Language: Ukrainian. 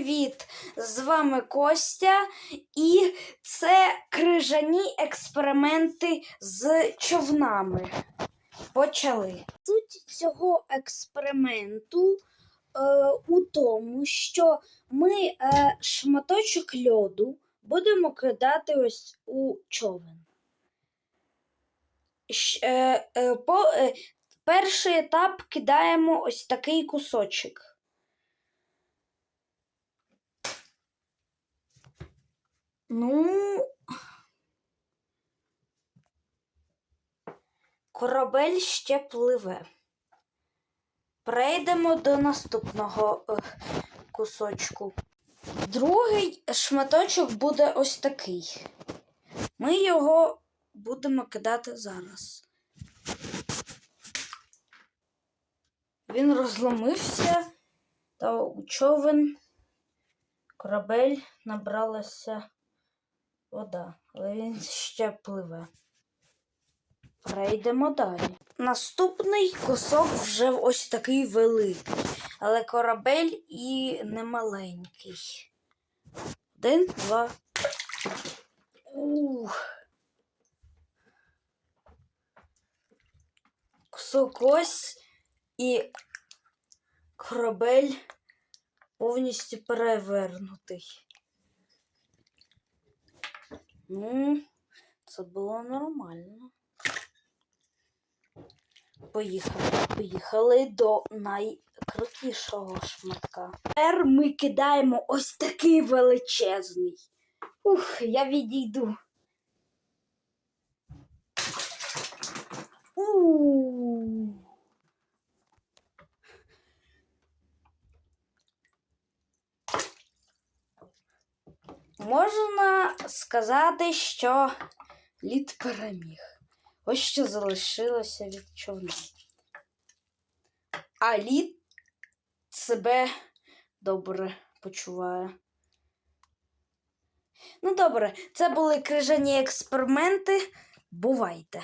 привіт! З вами Костя, і це крижані експерименти з човнами. Почали. Суть цього експерименту е, у тому, що ми е, шматочок льоду будемо кидати ось у човен. Щ- е, е, по, е, перший етап кидаємо ось такий кусочок. Ну. Корабель ще пливе. Перейдемо до наступного е, кусочку. Другий шматочок буде ось такий. Ми його будемо кидати зараз. Він розломився, та у човен корабель набралася вода, але він ще пливе. Перейдемо далі. Наступний кусок вже ось такий великий, але корабель і не маленький. Один, два. Ух. Кусок ось і корабель повністю перевернутий. Ну, це було нормально. Поїхали. Поїхали до найкрутішого шматка. Тепер ми кидаємо ось такий величезний. Ух, я відійду. У. Можна сказати, що лід переміг. Ось що залишилося від човна. А лід себе добре почуває. Ну, добре, це були крижані експерименти. Бувайте!